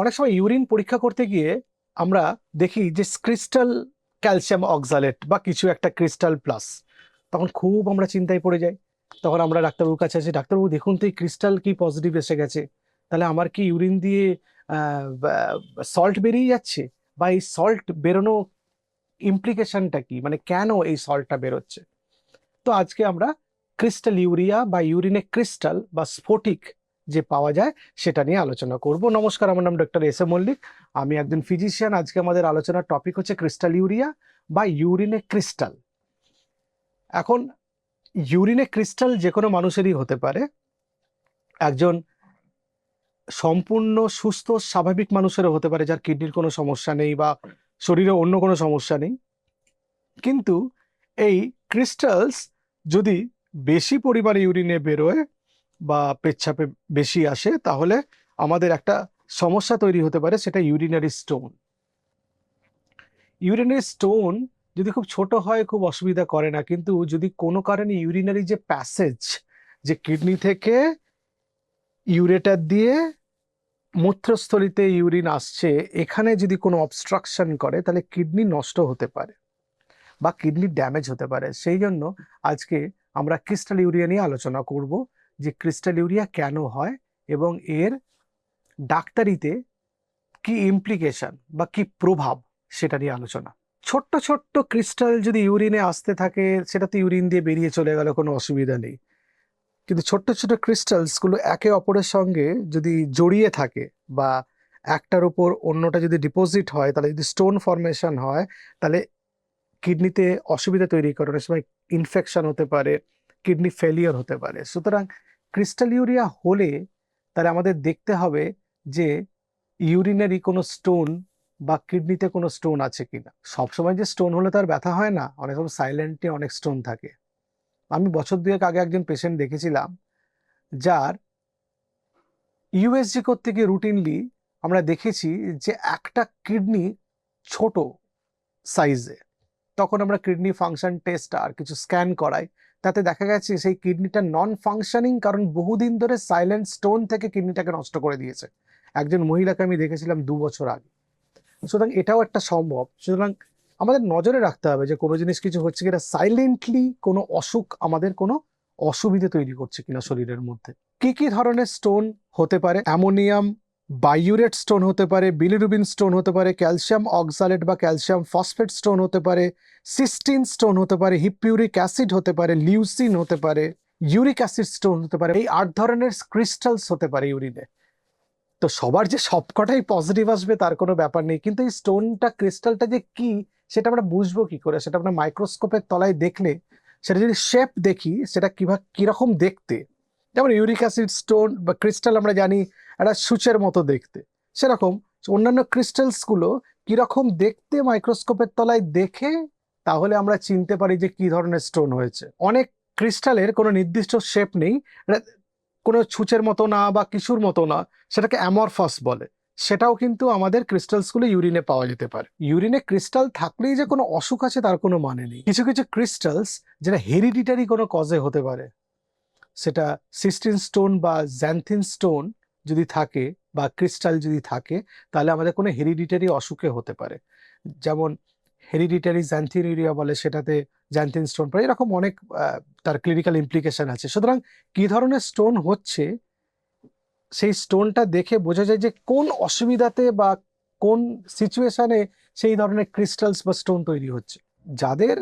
অনেক সময় ইউরিন পরীক্ষা করতে গিয়ে আমরা দেখি যে ক্রিস্টাল ক্যালসিয়াম অক্সালেট বা কিছু একটা ক্রিস্টাল প্লাস। তখন খুব আমরা চিন্তায় পড়ে যাই। তখন আমরা ডাক্তারবাবুর কাছে আছি ডাক্তারবাবু, দেখুন তো এই ক্রিস্টাল কি পজিটিভ এসে গেছে। তাহলে আমার কি ইউরিন দিয়ে সল্ট বেরিয়ে যাচ্ছে? বা এই সল্ট বেরোনো ইমপ্লিকেশনটা কি? মানে কেন এই সল্টটা বেরোচ্ছে? তো আজকে আমরা ক্রিস্টাল ইউরিয়া বা ইউরিনে ক্রিস্টাল বা স্ফটিক যে পাওয়া যায় সেটা নিয়ে আলোচনা করব। নমস্কার, আমার নাম ডক্টর এস এ মল্লিক। আমি একজন ফিজিশিয়ান। আজকে আমাদের আলোচনার টপিক হচ্ছে ক্রিস্টাল ইউরিয়া বা ইউরিনে ক্রিস্টাল এখন ইউরিনে ক্রিস্টাল যে কোনো মানুষেরই হতে পারে। একজন সম্পূর্ণ, সুস্থ, স্বাভাবিক মানুষেরও হতে পারে যার কিডনির কোনো সমস্যা নেই বা শরীরে অন্য কোনো সমস্যা নেই। কিন্তু এই ক্রিস্টালস যদি বেশি পরিমাণে ইউরিনে বেরোয় বা পেচ্ছাপে বেশি আসে, তাহলে আমাদের একটা সমস্যা তৈরি হতে পারে, সেটা ইউরিনারি স্টোন ইউরিনারি স্টোন যদি খুব ছোট হয়, খুব অসুবিধা করে না, কিন্তু যদি কোনো কারণে ইউরিনারি যে প্যাসেজ যে কিডনি থেকে ইউরেটার দিয়ে মূত্রস্থলিতে ইউরিন আসছে, এখানে যদি কোনো অবস্ট্রাকশন করে, তাহলে কিডনি নষ্ট হতে পারে বা কিডনি ড্যামেজ হতে পারে। সেই জন্য আজকে আমরা ক্রিস্টাল ইউরিয়া নিয়ে আলোচনা করব। যে ক্রিস্টাল ইউরিয়া কেন হয় এবং এর ডাক্তারিতে কি ইমপ্লিকেশন বা কি প্রভাব সেটা নিয়ে আলোচনা। ছোট্ট ছোট্ট ক্রিস্টাল যদি ইউরিনে আসতে থাকে, সেটা তো ইউরিন দিয়ে বেরিয়ে চলে গেল, কোনো অসুবিধা নেই। কিন্তু ছোট্ট ছোট্ট ক্রিস্টালসগুলো একে অপরের সঙ্গে যদি জড়িয়ে থাকে বা একটার উপর অন্যটা যদি ডিপোজিট হয়, তাহলে যদি স্টোন ফরমেশন হয়, তাহলে কিডনিতে অসুবিধা তৈরি করে, অনেক সময় ইনফেকশন হতে পারে কিডনি ফেলিয়ার হতে পারে। সুতরাং ক্রিস্টাল ইউরিয়া হলে তাহলে আমাদের দেখতে হবে যে ইউরিনারি কোনো স্টোন বা কিডনিতে কোনো স্টোন আছে কি কিনা। সবসময় যে স্টোন হলে তার ব্যথা হয় না, অনেক সময় সাইলেন্টে অনেক স্টোন থাকে। আমি বছর দুয়েক আগে একজন পেশেন্ট দেখেছিলাম, যার ইউএসজি করতে গিয়ে রুটিনলি আমরা দেখেছি যে একটা কিডনি ছোট সাইজে তখন আমরা কিডনি ফাংশন টেস্ট আর কিছু স্ক্যান করাই। তাতে দেখা গেছে সেই কিডনিটা নন ফাংশনিং কারণ বহুদিন ধরে সাইলেন্ট স্টোন থেকে কিডনিটাকে নষ্ট করে দিয়েছে। একজন মহিলাকে আমি দেখেছিলাম দু বছর আগে। সুতরাং এটাও একটা সম্ভব। সুতরাং আমাদের নজরে রাখতে হবে যে কোনো জিনিস কিছু হচ্ছে কিনা সাইলেন্টলি কোনো অসুখ আমাদের কোনো অসুবিধে তৈরি করছে কিনা শরীরের মধ্যে। কি কি ধরনের স্টোন হতে পারে? অ্যামোনিয়াম বায়ুরেট স্টোন হতে পারে, বিলিরুবিন স্টোন হতে পারে, ক্যালসিয়াম অক্সালেট বা ক্যালসিয়াম ফসফেট স্টোন হতে পারে, সিস্টিন স্টোন হতে পারে হিপিউরিক অ্যাসিড হতে পারে, লিউসিন হতে পারে, ইউরিক অ্যাসিড স্টোন হতে পারে, এই আট ধরনের ক্রিস্টালস হতে পারে ইউরিনে। তো সবার যে সবকটাই পজিটিভ আসবে তার কোনো ব্যাপার নেই, কিন্তু এই স্টোনটা, ক্রিস্টালটা যে কি, সেটা আমরা বুঝব কি করে? সেটা আমরা মাইক্রোস্কোপের তলায় দেখলে, সেটা যদি শেপ দেখি, সেটা কীভাবে কীরকম দেখতে? যেমন ইউরিক অ্যাসিড স্টোন বা ক্রিস্টাল আমরা জানি একটা সূচের মতো দেখতে। সেরকম অন্যান্য ক্রিস্টালসগুলো কীরকম দেখতে মাইক্রোস্কোপের তলায় দেখে তাহলে আমরা চিনতে পারি যে কি ধরনের স্টোন হয়েছে। অনেক ক্রিস্টালের কোনো নির্দিষ্ট শেপ নেই কোনো ছুঁচের মতো না বা কিছুর মতো না, সেটাকে অ্যামরফাস বলে। সেটাও কিন্তু আমাদের ক্রিস্টালসগুলো ইউরিনে পাওয়া যেতে পারে। ইউরিনে ক্রিস্টাল থাকলেই যে কোনো অসুখ আছে তার কোনো মানে নেই। কিছু কিছু ক্রিস্টালস যেটা হেরিডিটারি কোনো কজে হতে পারে, সেটা সিস্টিন স্টোন বা জ্যান্থিন স্টোন যদি থাকে বা ক্রিস্টাল যদি থাকে, তাহলে আমাদের কোনো হেরিডিটারি অসুখে হতে পারে। যেমন হেরিডিটারি জ্যান্থিনিউরিয়া বলে সেটাতে জ্যান্থিন স্টোন পড়ে, এরকম অনেক তার ক্লিনিক্যাল ইমপ্লিকেশন আছে। সুতরাং কি ধরনের স্টোন হচ্ছে, সেই স্টোনটা দেখে বোঝা যায় যে কোন অসুবিধাতে বা কোন সিচুয়েশানে সেই ধরনের ক্রিস্টালস বা স্টোন তৈরি হচ্ছে। যাদের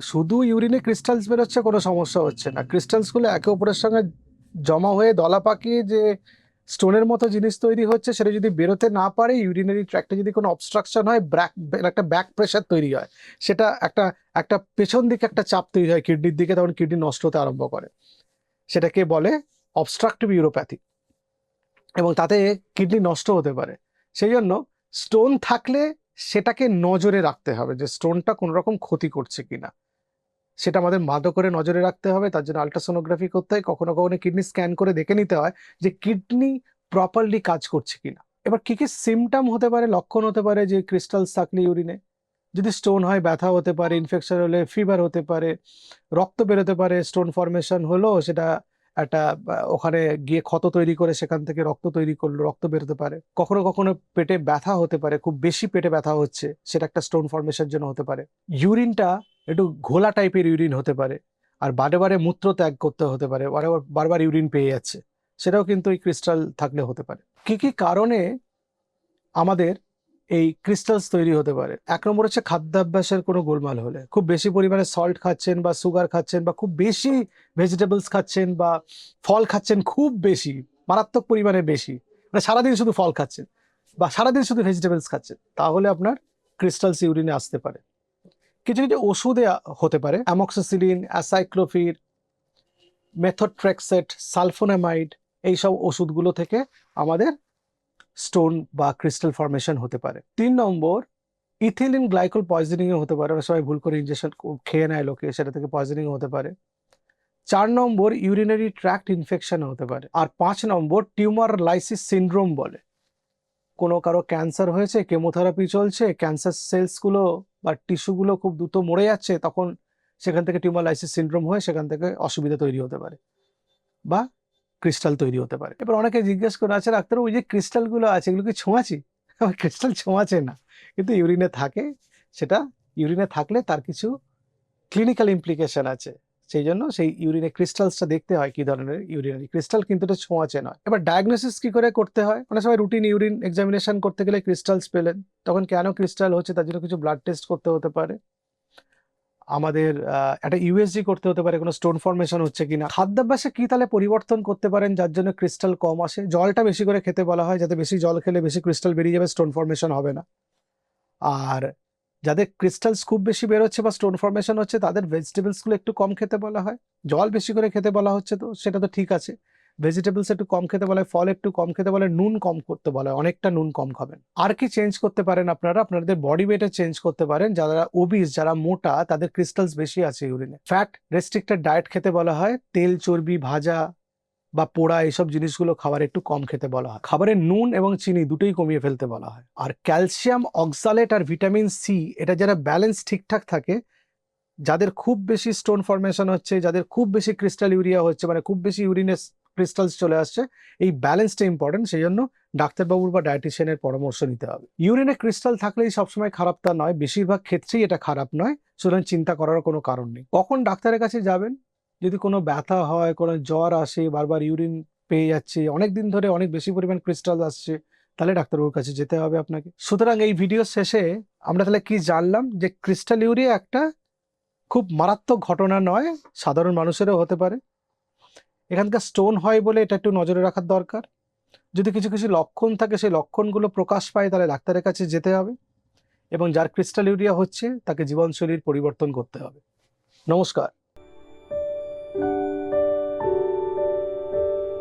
শুধু ইউরিনে ক্রিস্টালস বেরোচ্ছে, কোনো সমস্যা হচ্ছে না। ক্রিস্টালসগুলো একে অপরের সঙ্গে জমা হয়ে দলা পাকিয়ে যে স্টোনের মতো জিনিস তৈরি হচ্ছে, সেটা যদি বেরোতে না পারে ইউরিনারি ট্র্যাক্টে যদি কোনো অবস্ট্রাকশন হয় ব্যাক একটা ব্যাক প্রেশার তৈরি হয়। সেটা একটা একটা পেছন দিকে একটা চাপ তৈরি হয় কিডনির দিকে, তখন কিডনি নষ্ট হতে আরম্ভ করে। সেটাকে বলে অবস্ট্রাকটিভ ইউরোপ্যাথি এবং তাতে কিডনি নষ্ট হতে পারে। সেই জন্য স্টোন থাকলে সেটাকে নজরে রাখতে হবে যে স্টোনটা কোনো রকম ক্ষতি করছে কিনা। সেটা আমাদের মাদো করে নজরে রাখতে হবে, তার জন্য আলট্রাসোনোগ্রাফি করতে হয়, কখনো কখনো কিডনি স্ক্যান করে দেখে নিতে হয় যে কিডনি প্রপারলি কাজ করছে কিনা। এবার কি কি সিমটম হতে পারে, লক্ষণ হতে পারে, যে ক্রিস্টালস থাকলে ইউরিনে যদি স্টোন হয়, ব্যথা হতে পারে ইনফেকশন হলে ফিভার হতে পারে, রক্ত বেরোতে পারে স্টোন ফরমেশন হলো, সেটা একটা ওখানে গিয়ে ক্ষত তৈরি করে সেখান থেকে রক্ত তৈরি করল, রক্ত বেরোতে পারে। কখনো কখনো পেটে ব্যথা হতে পারে, খুব বেশি পেটে ব্যথা হচ্ছে, সেটা একটা স্টোন ফর্মেশন জন্য হতে পারে। ইউরিনটা একটু ঘোলা টাইপের ইউরিন হতে পারে। আর বারে বারে মূত্র ত্যাগ করতে হতে পারে বারবার ইউরিন পেয়ে যাচ্ছে, সেটাও কিন্তু এই ক্রিস্টাল থাকলে হতে পারে। কি কি কারণে আমাদের এই ক্রিস্টালস তৈরি হতে পারে? এক নম্বর হচ্ছে খাদ্যাভ্যাসের কোনো গোলমাল হলে। খুব বেশি পরিমাণে সল্ট খাচ্ছেন বা সুগার খাচ্ছেন বা খুব বেশি ভেজিটেবলস খাচ্ছেন বা ফল খাচ্ছেন খুব বেশি, মারাত্মক পরিমাণে বেশি। মানে সারাদিন শুধু ফল খাচ্ছেন বা সারাদিন শুধু ভেজিটেবলস খাচ্ছেন, তাহলে আপনার ক্রিস্টালস ইউরিনে আসতে পারে। কিছু কিছু ওষুধে হতে পারে। অ্যামক্সিসিলিন অ্যাসাইক্লোফির মেথোট্রেক্সেট সালফোনামাইড এইসব ওষুধগুলো থেকে আমাদের স্টোন বা ক্রিস্টাল ফর্মেশন হতে পারে। তিন নম্বর ইথিলিন গ্লাইকোল পয়জনিং হতে পারে। অনেক সময় ভুল করে ইনজেকশন খেয়ে নেয় লোকে, সেটা থেকে পয়জনিং হতে পারে। চার নম্বর ইউরিনারি ট্র্যাক্ট ইনফেকশন হতে পারে। আর পাঁচ নম্বর টিউমার লাইসিস সিনড্রোম বলে। কোনো কারও ক্যান্সার হয়েছে কেমোথেরাপি চলছে ক্যান্সার সেলসগুলো বা টিস্যুগুলো খুব দ্রুত মরে যাচ্ছে, তখন সেখান থেকে টিউমার লাইসিস সিনড্রোম হয়ে সেখান থেকে অসুবিধা তৈরি হতে পারে বা ক্রিস্টাল তৈরি হতে পারে। এবার অনেকে জিজ্ঞেস করে আছে ডাক্তার ওই যে ক্রিস্টালগুলো আছে, এগুলো কি ছোঁয়াচি? ক্রিস্টাল ছোঁয়াচে না, কিন্তু ইউরিনে থাকে, সেটা ইউরিনে থাকলে তার কিছু ক্লিনিক্যাল ইমপ্লিকেশন আছে। সেই জন্য সেই ইউরিনে ক্রিস্টালসটা দেখতে হয় কি ধরনের ইউরিনারি ক্রিস্টাল কিন্তু এটা ছোঁয়াচে নয়। এবার ডায়াগনোসিস কি করে করতে হয়? অনেক সময় রুটিন ইউরিন এক্সামিনেশন করতে গেলে ক্রিস্টালস পেলেন। তখন কেন ক্রিস্টাল হচ্ছে? তার জন্য কিছু ব্লাড টেস্ট করতে হতে পারে। আমাদের একটা ইউএসজি করতে হতে পারে। কোনো স্টোন ফর্মেশন হচ্ছে কিনা? খাদ্যাভ্যাসে কি তাহলে পরিবর্তন করতে পারেন? যার জন্য ক্রিস্টাল কম আসে। জলটা বেশি করে খেতে বলা হয়। যাতে বেশি জল খেলে বেশি ক্রিস্টাল বেরিয়ে যাবে স্টোন ফর্মেশন হবে না। আর যাদের ক্রিস্টালস খুব বেশি বেরোচ্ছে বা স্টোন ফর্মেশন হচ্ছে, তাদের ভেজিটেবলসগুলো একটু কম খেতে বলা হয়। জল বেশি করে খেতে বলা হচ্ছে তো, সেটা তো ঠিক আছে। ভেজিটেবলস একটু কম খেতে বলা ফল একটু কম খেতে বলে নুন কম করতে বলা অনেকটা নুন কম খাবেন। আর কি চেঞ্জ করতে পারেন আপনারা? আপনাদের বডি ওয়েটে চেঞ্জ করতে পারেন। যারা ওবিস যারা মোটা, তাদের ক্রিস্টালস বেশি আছে ইউরিনে ফ্যাট রেস্ট্রিক্টেড ডায়েট খেতে বলা হয়, তেল চর্বি, ভাজা বা পোড়া এইসব জিনিসগুলো খাবার একটু কম খেতে বলা হয়। খাবারের নুন এবং চিনি দুটোই কমিয়ে ফেলতে বলা হয়। আর ক্যালসিয়াম, অক্সালেট আর ভিটামিন সি এটা যারা ব্যালেন্স ঠিকঠাক থাকে, যাদের খুব বেশি স্টোন ফর্মেশন হচ্ছে, যাদের খুব বেশি ক্রিস্টাল ইউরিয়া হচ্ছে মানে খুব বেশি ইউরিনে ক্রিস্টালস চলে আসছে, এই ব্যালেন্সটা ইম্পর্টেন্ট সেই জন্য ডাক্তারবাবুর বা ডায়েটিশিয়ানের পরামর্শ নিতে হবে। ইউরিনে ক্রিস্টাল থাকলেই সবসময় খারাপ তা নয়, বেশিরভাগ ক্ষেত্রেই এটা খারাপ নয়, সুতরাং চিন্তা করার কোনো কারণ নেই। কখন ডাক্তারের কাছে যাবেন? যদি কোনো ব্যথা হয়, কোনো জ্বর আসে, বারবার ইউরিন পেয়ে যাচ্ছে অনেক দিন ধরে অনেক বেশি পরিমাণ ক্রিস্টাল আসছে, তাহলে ডাক্তারবাবুর কাছে যেতে হবে আপনাকে। সুতরাং এই ভিডিও শেষে আমরা তাহলে কি জানলাম যে ক্রিস্টাল ইউরিয়া একটা খুব মারাত্মক ঘটনা নয়, সাধারণ মানুষেরও হতে পারে। এখানকার স্টোন হয় বলে এটা একটু নজরে রাখার দরকার। যদি কিছু কিছু লক্ষণ থাকে, সেই লক্ষণগুলো প্রকাশ পায়, তাহলে ডাক্তারের কাছে যেতে হবে এবং যার ক্রিস্টাল ইউরিয়া হচ্ছে, তাকে জীবনশৈলীর পরিবর্তন করতে হবে। নমস্কার।